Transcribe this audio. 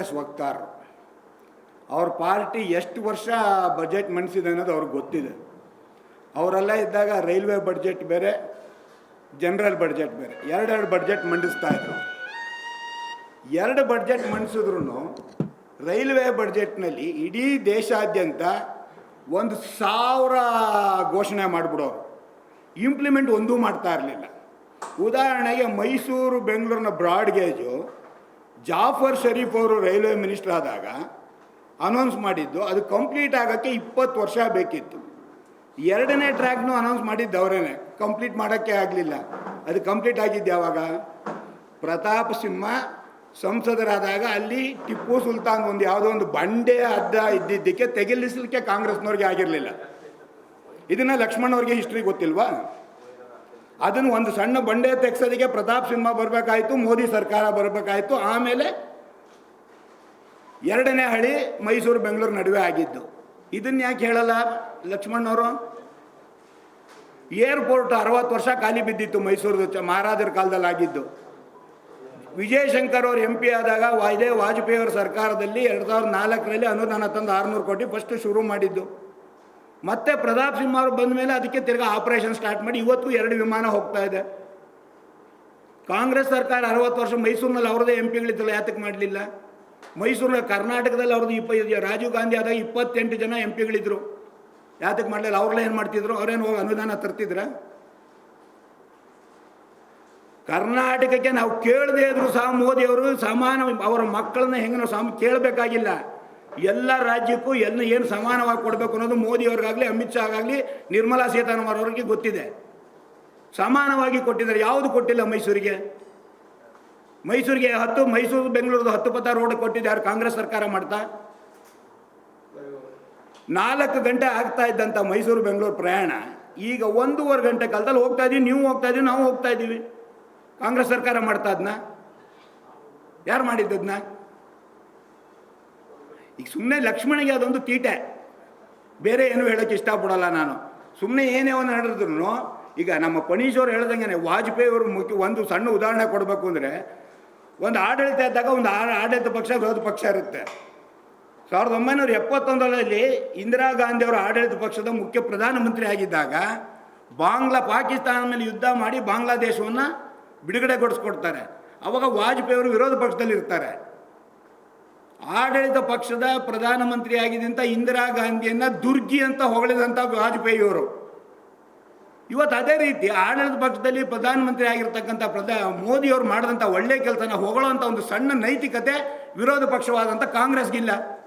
ಕಾಂಗ್ರೆಸ್ ವಕ್ತಾರರು ಅವ್ರ ಪಾರ್ಟಿ ಎಷ್ಟು ವರ್ಷ ಬಜೆಟ್ ಮಂಡಿಸಿದೆ ಅನ್ನೋದು ಅವ್ರಿಗೆ ಗೊತ್ತಿದೆ. ಅವರೆಲ್ಲ ಇದ್ದಾಗ ರೈಲ್ವೆ ಬಡ್ಜೆಟ್ ಬೇರೆ, ಜನರಲ್ ಬಡ್ಜೆಟ್ ಬೇರೆ. ಎರಡೆರಡು ಬಡ್ಜೆಟ್ ಮಂಡಿಸ್ತಾ ಇದ್ರು. ಎರಡು ಬಡ್ಜೆಟ್ ಮಂಡಿಸಿದ್ರು ರೈಲ್ವೆ ಬಡ್ಜೆಟ್ನಲ್ಲಿ ಇಡೀ ದೇಶಾದ್ಯಂತ ಒಂದು ಸಾವಿರ ಘೋಷಣೆ ಮಾಡಿಬಿಡೋರು. ಇಂಪ್ಲಿಮೆಂಟ್ ಒಂದೂ ಮಾಡ್ತಾ ಇರಲಿಲ್ಲ. ಉದಾಹರಣೆಗೆ ಮೈಸೂರು, ಬೆಂಗಳೂರಿನ ಬ್ರಾಡ್ ಗೇಜು ಜಾಫರ್ ಶರೀಫ್ ಅವರು ರೈಲ್ವೆ ಮಿನಿಸ್ಟರ್ ಆದಾಗ ಅನೌನ್ಸ್ ಮಾಡಿದ್ದು, ಅದು ಕಂಪ್ಲೀಟ್ ಆಗೋಕ್ಕೆ ಇಪ್ಪತ್ತು ವರ್ಷ ಬೇಕಿತ್ತು. ಎರಡನೇ ಟ್ರ್ಯಾಕ್ನು ಅನೌನ್ಸ್ ಮಾಡಿದ್ದು ಅವರೇನೆ. ಕಂಪ್ಲೀಟ್ ಮಾಡೋಕ್ಕೆ ಆಗಲಿಲ್ಲ. ಅದು ಕಂಪ್ಲೀಟ್ ಆಗಿದ್ದು ಯಾವಾಗ? ಪ್ರತಾಪ್ ಸಿಂಹ ಸಂಸದರಾದಾಗ ಅಲ್ಲಿ ಟಿಪ್ಪು ಸುಲ್ತಾನ್ ಒಂದು ಯಾವುದೋ ಒಂದು ಬಂಡೆ ಅಡ್ಡ ಇದ್ದಿದ್ದಕ್ಕೆ ತೆಗೆಲಿಸಲಿಕ್ಕೆ ಕಾಂಗ್ರೆಸ್ನವ್ರಿಗೆ ಆಗಿರಲಿಲ್ಲ. ಇದನ್ನ ಲಕ್ಷ್ಮಣವ್ರಿಗೆ ಹಿಸ್ಟ್ರಿ ಗೊತ್ತಿಲ್ವಾ? ಅದನ್ನು ಒಂದು ಸಣ್ಣ ಬಂಡೆ ತೆಗ್ಸೋದಕ್ಕೆ ಪ್ರತಾಪ್ ಸಿಂಹ ಬರಬೇಕಾಯಿತು, ಮೋದಿ ಸರ್ಕಾರ ಬರಬೇಕಾಯಿತು. ಆಮೇಲೆ ಎರಡನೇ ಹಳಿ ಮೈಸೂರು, ಬೆಂಗಳೂರು ನಡುವೆ ಆಗಿದ್ದು. ಇದನ್ನ ಯಾಕೆ ಹೇಳಲ್ಲ ಲಕ್ಷ್ಮಣ್ಣವರು ಏರ್ಪೋರ್ಟ್ ಅರವತ್ತು ವರ್ಷ ಖಾಲಿ ಬಿದ್ದಿತ್ತು ಮೈಸೂರು ಮಹಾರಾಜರ ಕಾಲದಲ್ಲಿ ಆಗಿದ್ದು. ವಿಜಯಶಂಕರ್ ಅವರು ಎಂ ಪಿ ಆದಾಗ ಇದೇ ವಾಜಪೇಯಿ ಅವರ ಸರ್ಕಾರದಲ್ಲಿ ಎರಡು ಸಾವಿರದ ನಾಲ್ಕರಲ್ಲಿ ಅನುದಾನ ತಂದು ಆರುನೂರು ಕೋಟಿ ಫಸ್ಟ್ ಶುರು ಮಾಡಿದ್ದು. ಮತ್ತೆ ಪ್ರತಾಪ್ ಸಿಂಹ ಅವರು ಬಂದ ಮೇಲೆ ಅದಕ್ಕೆ ತಿರ್ಗಾ ಆಪರೇಷನ್ ಸ್ಟಾರ್ಟ್ ಮಾಡಿ ಇವತ್ತು ಎರಡು ವಿಮಾನ ಹೋಗ್ತಾ ಇದೆ. ಕಾಂಗ್ರೆಸ್ ಸರ್ಕಾರ ಅರವತ್ತು ವರ್ಷ ಮೈಸೂರಿನಲ್ಲಿ ಅವ್ರದ್ದೇ ಎಂ ಪಿಗಳಿದ್ದಲ್ಲ ಯಾತಕ್ಕೆ ಮಾಡಲಿಲ್ಲ? ಮೈಸೂರಿನ ಕರ್ನಾಟಕದಲ್ಲಿ ಅವ್ರದ್ದು ಇಪ್ಪ ರಾಜೀವ್ ಗಾಂಧಿ ಆದಾಗ ಇಪ್ಪತ್ತೆಂಟು ಜನ ಎಂ ಪಿಗಳಿದ್ರು ಯಾತಕ್ಕೆ ಮಾಡಲಿಲ್ಲ? ಅವ್ರಲ್ಲ ಏನು ಮಾಡ್ತಿದ್ರು? ಅವ್ರೇನು ಹೋಗಿ ಅನುದಾನ ತರ್ತಿದ್ರ? ಕರ್ನಾಟಕಕ್ಕೆ ನಾವು ಕೇಳದೇ ಇದ್ರು ಸಹ ಮೋದಿಯವರು ಸಮಾನ, ಅವರ ಮಕ್ಕಳನ್ನ ಹೆಂಗೆ ನಾವು ಸಮ, ಕೇಳಬೇಕಾಗಿಲ್ಲ. ಎಲ್ಲ ರಾಜ್ಯಕ್ಕೂ ಎಲ್ಲ ಏನು ಸಮಾನವಾಗಿ ಕೊಡಬೇಕು ಅನ್ನೋದು ಮೋದಿ ಅವ್ರಿಗಾಗಲಿ ಅಮಿತ್ ಶಾ ಆಗಲಿ ನಿರ್ಮಲಾ ಸೀತಾರಾಮನ್ ಅವರಿಗೆ ಗೊತ್ತಿದೆ. ಸಮಾನವಾಗಿ ಕೊಟ್ಟಿದ್ದಾರೆ. ಯಾವುದು ಕೊಟ್ಟಿಲ್ಲ ಮೈಸೂರಿಗೆ? ಮೈಸೂರಿಗೆ ಹತ್ತು, ಮೈಸೂರು ಬೆಂಗಳೂರು ಹತ್ತು ಪತ್ತ ರೋಡ್ ಕೊಟ್ಟಿದ್ದು ಯಾರು? ಕಾಂಗ್ರೆಸ್ ಸರ್ಕಾರ ಮಾಡ್ತಾ? ನಾಲ್ಕು ಗಂಟೆ ಆಗ್ತಾ ಇದ್ದಂಥ ಮೈಸೂರು, ಬೆಂಗಳೂರು ಪ್ರಯಾಣ ಈಗ ಒಂದೂವರೆ ಗಂಟೆ ಕಾಲದಲ್ಲಿ ಹೋಗ್ತಾ ಇದೀವಿ, ನೀವು ಹೋಗ್ತಾ ಇದೀವಿ, ನಾವು ಹೋಗ್ತಾ ಇದ್ದೀವಿ ಕಾಂಗ್ರೆಸ್ ಸರ್ಕಾರ ಮಾಡ್ತಾ ಅದನ್ನ ಯಾರು ಮಾಡಿದ್ದದನ್ನ ಈಗ ಸುಮ್ಮನೆ ಲಕ್ಷ್ಮಣಿಗೆ ಅದೊಂದು ತೀಟೆ ಬೇರೆ ಏನು ಹೇಳೋಕ್ಕೆ ಇಷ್ಟಪಡಲ್ಲ ನಾನು. ಸುಮ್ಮನೆ ಏನೇ ಒಂದು ನಡೆದ್ರು ಈಗ ನಮ್ಮ ಪನೀಶವ್ರು ಹೇಳ್ದಂಗೆ ವಾಜಪೇಯಿ ಅವರು ಮುಖ್ಯ ಒಂದು ಸಣ್ಣ ಉದಾಹರಣೆ ಕೊಡಬೇಕು ಅಂದರೆ, ಒಂದು ಆಡಳಿತ ಇದ್ದಾಗ ಒಂದು ಆಡಳಿತ ಪಕ್ಷ ವಿರೋಧ ಪಕ್ಷ ಇರುತ್ತೆ. ಸಾವಿರದ ಒಂಬೈನೂರ ಎಪ್ಪತ್ತೊಂದರಲ್ಲಿ ಇಂದಿರಾ ಗಾಂಧಿ ಅವರು ಆಡಳಿತ ಪಕ್ಷದ ಮುಖ್ಯ ಪ್ರಧಾನಮಂತ್ರಿ ಆಗಿದ್ದಾಗ, ಬಾಂಗ್ಲಾ ಪಾಕಿಸ್ತಾನ ಮೇಲೆ ಯುದ್ಧ ಮಾಡಿ ಬಾಂಗ್ಲಾದೇಶವನ್ನು ಬಿಡುಗಡೆಗೊಳಿಸ್ಕೊಡ್ತಾರೆ ಅವಾಗ ವಾಜಪೇಯಿ ಅವರು ವಿರೋಧ ಪಕ್ಷದಲ್ಲಿ ಇರ್ತಾರೆ ಆಡಳಿತ ಪಕ್ಷದ ಪ್ರಧಾನಮಂತ್ರಿ ಆಗಿದ್ದಂಥ ಇಂದಿರಾ ಗಾಂಧಿಯನ್ನ ದುರ್ಗಿ ಅಂತ ಹೊಗಳಿದಂಥ ವಾಜಪೇಯಿಯವರು. ಇವತ್ತು ಅದೇ ರೀತಿ ಆಡಳಿತ ಪಕ್ಷದಲ್ಲಿ ಪ್ರಧಾನಮಂತ್ರಿ ಆಗಿರ್ತಕ್ಕಂಥ ಪ್ರಧಾ ಮೋದಿಯವರು ಮಾಡಿದಂಥ ಒಳ್ಳೆ ಕೆಲಸನ ಹೊಗಳೋಂಥ ಒಂದು ಸಣ್ಣ ನೈತಿಕತೆ ವಿರೋಧ ಪಕ್ಷವಾದಂಥ ಕಾಂಗ್ರೆಸ್ಗಿಲ್ಲ.